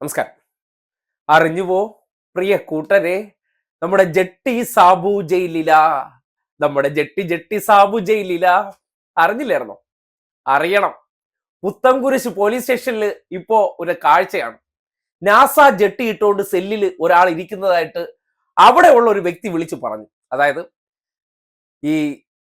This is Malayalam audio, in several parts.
നമസ്കാരം. അറിഞ്ഞുവോ? പ്രിയ കൂട്ടരെ നമ്മുടെ ജട്ടി സാബു ജയിലില. നമ്മുടെ ജട്ടി ജട്ടി സാബു ജയിലില. അറിഞ്ഞില്ലായിരുന്നോ അറിയണം. പുത്തൻകുരിശ് പോലീസ് സ്റ്റേഷനിൽ ഇപ്പോ ഒരു കാഴ്ചയാണ്. നാസ ജട്ടി ഇട്ടുകൊണ്ട് സെല്ലിൽ ഒരാൾ ഇരിക്കുന്നതായിട്ട് അവിടെ ഉള്ള ഒരു വ്യക്തി വിളിച്ചു പറഞ്ഞു. അതായത് ഈ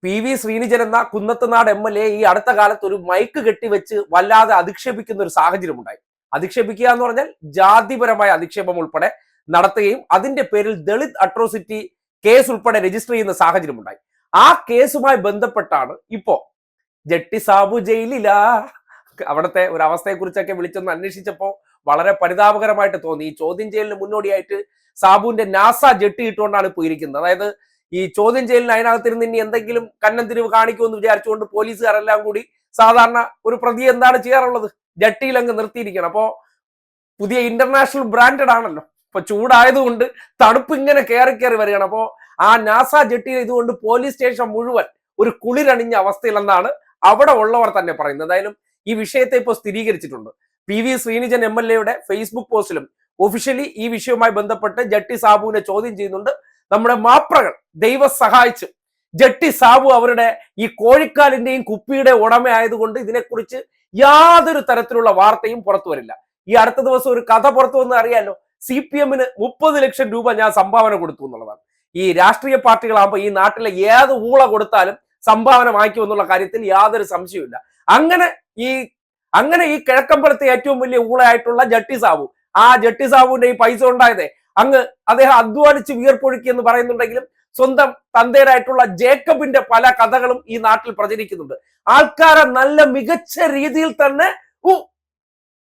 പി വി ശ്രീനിജൻ എന്ന കുന്നത്തനാട് എം എൽ എ ഈ അടുത്ത കാലത്ത് ഒരു മൈക്ക് കെട്ടിവെച്ച് വല്ലാതെ അധിക്ഷേപിക്കുന്ന ഒരു സാഹചര്യം ഉണ്ടായി അധിക്ഷേപിക്കുക എന്ന് പറഞ്ഞാൽ ജാതിപരമായ അധിക്ഷേപം ഉൾപ്പെടെ നടത്തുകയും അതിന്റെ പേരിൽ ദളിത് അട്രോസിറ്റി കേസ് ഉൾപ്പെടെ രജിസ്റ്റർ ചെയ്യുന്ന സാഹചര്യം ഉണ്ടായി. ആ കേസുമായി ബന്ധപ്പെട്ടാണ് ഇപ്പോ ജട്ടി സാബു ജയിലില. അവിടുത്തെ ഒരു അവസ്ഥയെക്കുറിച്ചൊക്കെ വിളിച്ചൊന്ന് അന്വേഷിച്ചപ്പോ വളരെ പരിതാപകരമായിട്ട് തോന്നി. ഈ ചോദ്യം ചെയ്യലിന് മുന്നോടിയായിട്ട് സാബുവിന്റെ നാസ ജെട്ടി ഇട്ടുകൊണ്ടാണ് പോയിരിക്കുന്നത് അതായത് ഈ ചോദ്യം ചെയ്യലിന് അതിനകത്തിരുന്ന് ഇനി എന്തെങ്കിലും കന്നം തിരിവ് കാണിക്കുമെന്ന് വിചാരിച്ചുകൊണ്ട് പോലീസുകാരെല്ലാം കൂടി സാധാരണ ഒരു പ്രതി എന്താണ് ചെയ്യാറുള്ളത്? ജട്ടിയിൽ അങ്ങ് നിർത്തിയിരിക്കണം. അപ്പോ പുതിയ ഇന്റർനാഷണൽ ബ്രാൻഡഡ് ആണല്ലോ. ഇപ്പൊ ചൂടായതുകൊണ്ട് തണുപ്പ് ഇങ്ങനെ കയറി കയറി വരികയാണ്. അപ്പോ ആ നാസ ജട്ടിയിൽ ഇതുകൊണ്ട് പോലീസ് സ്റ്റേഷൻ മുഴുവൻ ഒരു കുളിരണിഞ്ഞ അവസ്ഥയിലെന്നാണ് അവിടെ ഉള്ളവർ തന്നെ പറയുന്നത്. എന്തായാലും ഈ വിഷയത്തെ ഇപ്പോൾ സ്ഥിരീകരിച്ചിട്ടുണ്ട്. P V Sreenijan M L എയുടെ ഫേസ്ബുക്ക് പോസ്റ്റിലും ഒഫീഷ്യലി ഈ വിഷയവുമായി ബന്ധപ്പെട്ട് ജട്ടി സാബുവിനെ ചോദ്യം ചെയ്യുന്നുണ്ട്. നമ്മുടെ മാപ്രകൾ ദൈവം സഹായിച്ച് ജട്ടി സാബു അവരുടെ ഈ കോഴിക്കാലിന്റെയും കുപ്പിയുടെ ഉടമയായതുകൊണ്ട് ഇതിനെക്കുറിച്ച് യാതൊരു തരത്തിലുള്ള വാർത്തയും പുറത്തു വരില്ല. ഈ അടുത്ത ദിവസം ഒരു കഥ പുറത്തു വന്ന് അറിയാലോ? സി പി എമ്മിന് മുപ്പത് ലക്ഷം രൂപ ഞാൻ സംഭാവന കൊടുത്തു എന്നുള്ളതാണ്. ഈ രാഷ്ട്രീയ പാർട്ടികളാകുമ്പോൾ ഈ നാട്ടിലെ ഏത് ഊള കൊടുത്താലും സംഭാവന വാങ്ങിക്കും എന്നുള്ള കാര്യത്തിൽ യാതൊരു സംശയവുമില്ല. അങ്ങനെ ഈ അങ്ങനെ ഈ കിഴക്കമ്പലത്തെ ഏറ്റവും വലിയ ഊളയായിട്ടുള്ള ജട്ടി സാബു ആ ജട്ടി സാബുവിന്റെ ഈ പൈസ ഉണ്ടായതേ അങ്ങ് അദ്ദേഹം അധ്വാനിച്ച് വിയർപ്പൊഴുക്കി എന്ന് പറയുന്നുണ്ടെങ്കിലും സ്വന്തം തന്തേരായിട്ടുള്ള ജേക്കബിന്റെ പല കഥകളും ഈ നാട്ടിൽ പ്രചരിക്കുന്നുണ്ട്. ആൾക്കാരെ നല്ല മികച്ച രീതിയിൽ തന്നെ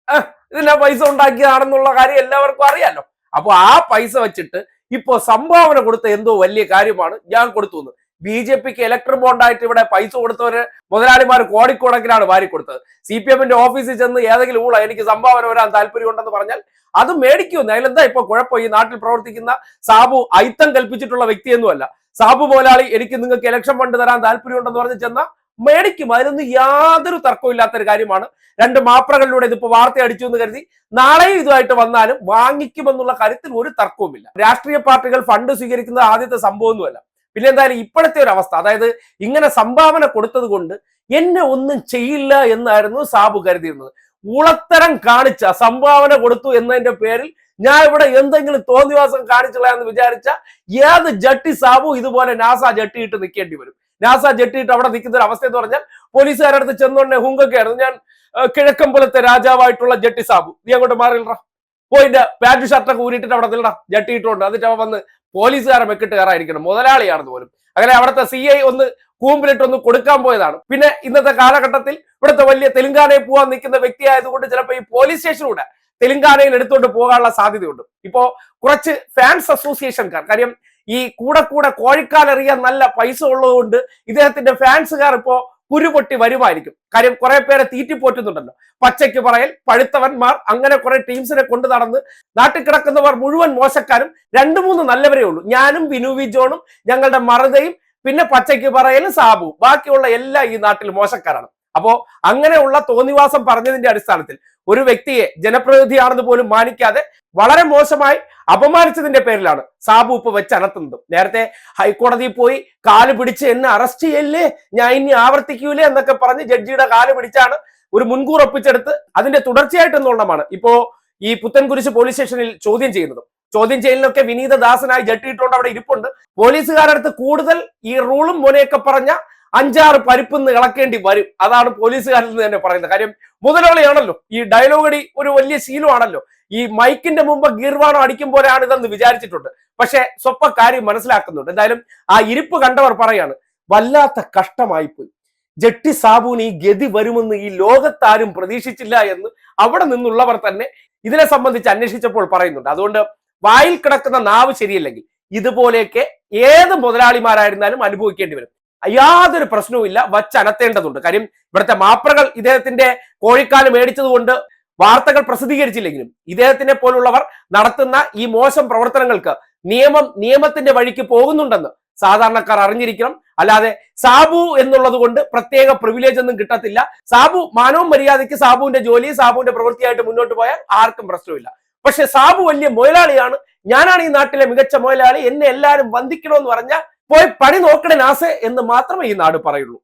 ആ, ഇതിന്റെ പൈസ ഉണ്ടാക്കിയതാണെന്നുള്ള കാര്യം എല്ലാവർക്കും അറിയാലോ. അപ്പൊ ആ പൈസ വെച്ചിട്ട് ഇപ്പോൾ സംഭാവന കൊടുത്ത എന്തോ വലിയ കാര്യമാണ് ഞാൻ കൊടുത്തു ബി ജെ പിക്ക് ഇലക്ട്രൽ ബോണ്ടായിട്ട് ഇവിടെ പൈസ കൊടുത്തവര് മുതലാളിമാർ കോടിക്കണക്കിനാണ് വാരി കൊടുത്തത് സി പി എമ്മിന്റെ ഓഫീസിൽ ചെന്ന് ഏതെങ്കിലും ഊള എനിക്ക് സംഭാവന വരാൻ താല്പര്യമുണ്ടെന്ന് പറഞ്ഞാൽ അത് മേടിക്കുമെന്ന് അതിലെന്താ ഇപ്പൊ കുഴപ്പം? ഈ നാട്ടിൽ പ്രവർത്തിക്കുന്ന സാബു ഐത്തം കൽപ്പിച്ചിട്ടുള്ള വ്യക്തിയൊന്നുമല്ല. സാബു മുതലാളി എനിക്ക് നിങ്ങൾക്ക് ഇലക്ഷൻ ഫണ്ട് തരാൻ താല്പര്യമുണ്ടെന്ന് പറഞ്ഞ് ചെന്ന മേടിക്കും. അതിനൊന്നും യാതൊരു തർക്കവും ഇല്ലാത്തൊരു കാര്യമാണ്. രണ്ട് മാപ്രകളിലൂടെ ഇതിപ്പോ വാർത്ത അടിച്ചു എന്ന് കരുതി നാളെയും ഇതുമായിട്ട് വന്നാലും വാങ്ങിക്കുമെന്നുള്ള കാര്യത്തിൽ ഒരു തർക്കവുമില്ല. രാഷ്ട്രീയ പാർട്ടികൾ ഫണ്ട് സ്വീകരിക്കുന്നത് ആദ്യത്തെ സംഭവമൊന്നുമല്ല. പിന്നെ എന്തായാലും ഇപ്പോഴത്തെ ഒരു അവസ്ഥ. അതായത് ഇങ്ങനെ സംഭാവന കൊടുത്തത് കൊണ്ട് എന്നെ ഒന്നും ചെയ്യില്ല എന്നായിരുന്നു സാബു കരുതിയിരുന്നത്. ഉളത്തരം കാണിച്ച സംഭാവന കൊടുത്തു എന്നതിന്റെ പേരിൽ ഞാൻ ഇവിടെ എന്തെങ്കിലും തോന്നിവാസം കാണിച്ചില്ല എന്ന് വിചാരിച്ച ഏത് ജട്ടി സാബു ഇതുപോലെ നാസ ജട്ടിയിട്ട് നിൽക്കേണ്ടി വരും. നാസ ജട്ടിയിട്ട് അവിടെ നിൽക്കുന്ന ഒരു അവസ്ഥ എന്ന് പറഞ്ഞാൽ പോലീസുകാരുടെ അടുത്ത് ചെന്നോണ്ടേ ഹുങ്കൊക്കെയായിരുന്നു ഞാൻ കിഴക്കമ്പലത്തെ രാജാവായിട്ടുള്ള ജട്ടി സാബു. നീ അങ്ങോട്ട് മാറിയില്ലടാ. പോയിന്റെ പാന്റ് ഷർട്ടൊക്കെ ഊരിട്ടിട്ട് അവിടെ നില്ലടാ ഞെട്ടിയിട്ടുണ്ട് എന്നിട്ട് അവൻ വന്ന് പോലീസുകാരെ മെക്കിട്ട് കയറായിരിക്കണം മുതലാളിയാണെന്ന് പോലും. അങ്ങനെ അവിടുത്തെ സി ഐ ഒന്ന് കൂമ്പിലിട്ട് ഒന്ന് കൊടുക്കാൻ പോയതാണ്. പിന്നെ ഇന്നത്തെ കാലഘട്ടത്തിൽ ഇവിടുത്തെ വലിയ തെലുങ്കാനയിൽ പോകാൻ നിൽക്കുന്ന വ്യക്തി ആയതുകൊണ്ട് ചിലപ്പോൾ ഈ പോലീസ് സ്റ്റേഷനിലൂടെ തെലുങ്കാനയിൽ എടുത്തുകൊണ്ട് പോകാനുള്ള സാധ്യതയുണ്ട്. ഇപ്പോ കുറച്ച് ഫാൻസ് അസോസിയേഷൻകാർ കാര്യം ഈ കൂടെ കൂടെ കോഴിക്കാലെറിയാൻ നല്ല പൈസ ഉള്ളതുകൊണ്ട് ഇദ്ദേഹത്തിന്റെ ഫാൻസുകാർ ഇപ്പോ കുരുപൊട്ടി വരുമായിരിക്കും. കാര്യം കുറെ പേരെ തീറ്റിപ്പോറ്റുന്നുണ്ടല്ലോ പച്ചയ്ക്ക് പറയൽ പഴുത്തവന്മാർ അങ്ങനെ കുറെ ടീംസിനെ കൊണ്ടു നടന്ന് നാട്ടിൽ കിടക്കുന്നവർ മുഴുവൻ മോശക്കാരും രണ്ടു മൂന്ന് നല്ലവരേ ഉള്ളൂ. ഞാനും വിനു വിജോണും ഞങ്ങളുടെ മറുതയും പിന്നെ പച്ചയ്ക്ക് പറയലും സാബു ബാക്കിയുള്ള എല്ലാം ഈ നാട്ടിൽ മോശക്കാരാണ്. അപ്പോ അങ്ങനെയുള്ള തോന്നിവാസം പറഞ്ഞതിന്റെ അടിസ്ഥാനത്തിൽ ഒരു വ്യക്തിയെ ജനപ്രതിനിധിയാണെന്ന് പോലും മാനിക്കാതെ വളരെ മോശമായി അപമാനിച്ചതിന്റെ പേരിലാണ് സാബു ഉപ്പ് വെച്ച് അനത്തുന്നത്. നേരത്തെ ഹൈക്കോടതിയിൽ പോയി കാൽ പിടിച്ച് എന്നെ അറസ്റ്റ് ചെയ്യല്ലേ? ഞാൻ ഇനി ആവർത്തിക്കൂലേ എന്നൊക്കെ പറഞ്ഞ് ജഡ്ജിയുടെ കാൽ പിടിച്ചാണ് ഒരു മുൻകൂർ ഒപ്പിച്ചെടുത്ത് അതിന്റെ തുടർച്ചയായിട്ട് എന്നുള്ളതാണ് ഇപ്പോ ഈ പുത്തൻകുരിശ് പോലീസ് സ്റ്റേഷനിൽ ചോദ്യം ചെയ്യുന്നത്. ചോദ്യം ചെയ്യലിനൊക്കെ വിനീതദാസനായി ജട്ടിയിട്ടുകൊണ്ട് അവിടെ ഇരിപ്പുണ്ട്. പോലീസുകാരടുത്ത് കൂടുതൽ ഈ റൂളും മോനെയൊക്കെ പറഞ്ഞ അഞ്ചാറ് പരിപ്പിന്ന് ഇളക്കേണ്ടി വരും. അതാണ് പോലീസുകാരിൽ നിന്ന് തന്നെ പറയുന്നത്. കാര്യം മുതലാളിയാണല്ലോ ഈ ഡയലോഗടി ഒരു വലിയ ശീലമാണല്ലോ. ഈ മൈക്കിന്റെ മുമ്പ് ഗീർവാണോ അടിക്കും പോലെയാണ് ഇതെന്ന് വിചാരിച്ചിട്ടുണ്ട്. പക്ഷെ സ്വപ്പ കാര്യം മനസ്സിലാക്കുന്നുണ്ട്. എന്തായാലും ആ ഇരിപ്പ് കണ്ടവർ പറയാണ് വല്ലാത്ത കഷ്ടമായി പോയി ജട്ടി സാബുവിന് ഈ ഗതി വരുമെന്ന് ഈ ലോകത്താരും പ്രതീക്ഷിച്ചില്ല എന്ന് അവിടെ നിന്നുള്ളവർ തന്നെ ഇതിനെ സംബന്ധിച്ച് അന്വേഷിച്ചപ്പോൾ പറയുന്നുണ്ട്. അതുകൊണ്ട് വായിൽ കിടക്കുന്ന നാവ് ശരിയല്ലെങ്കിൽ ഇതുപോലെയൊക്കെ ഏത് മുതലാളിമാരായിരുന്നാലും അനുഭവിക്കേണ്ടി വരും. യാതൊരു പ്രശ്നവുമില്ല. വച്ചനത്തേണ്ടതുണ്ട് കാര്യം ഇവിടുത്തെ മാപ്രകൾ ഇദ്ദേഹത്തിന്റെ കോഴിക്കാൽ മേടിച്ചതുകൊണ്ട് വാർത്തകൾ പ്രസിദ്ധീകരിച്ചില്ലെങ്കിലും ഇദ്ദേഹത്തിനെ പോലുള്ളവർ നടത്തുന്ന ഈ മോശം പ്രവർത്തനങ്ങൾക്ക് നിയമം നിയമത്തിന്റെ വഴിക്ക് പോകുന്നുണ്ടെന്ന് സാധാരണക്കാർ അറിഞ്ഞിരിക്കണം. അല്ലാതെ സാബു എന്നുള്ളത് കൊണ്ട് പ്രത്യേക പ്രിവിലേജ് ഒന്നും കിട്ടത്തില്ല. സാബു മാനവും മര്യാദയ്ക്ക് സാബുവിന്റെ ജോലി സാബുവിന്റെ പ്രവൃത്തിയായിട്ട് മുന്നോട്ട് പോയാൽ ആർക്കും പ്രശ്നമില്ല പക്ഷെ സാബു വലിയ മുതലാളിയാണ് ഞാനാണ് ഈ നാട്ടിലെ മികച്ച മുതലാളി എന്നെ എല്ലാവരും വന്ദിക്കണമെന്ന് പറഞ്ഞാൽ പോയി പണി നോക്കണേ നാസെ എന്ന് മാത്രമേ ഈ നാട് പറയുള്ളൂ.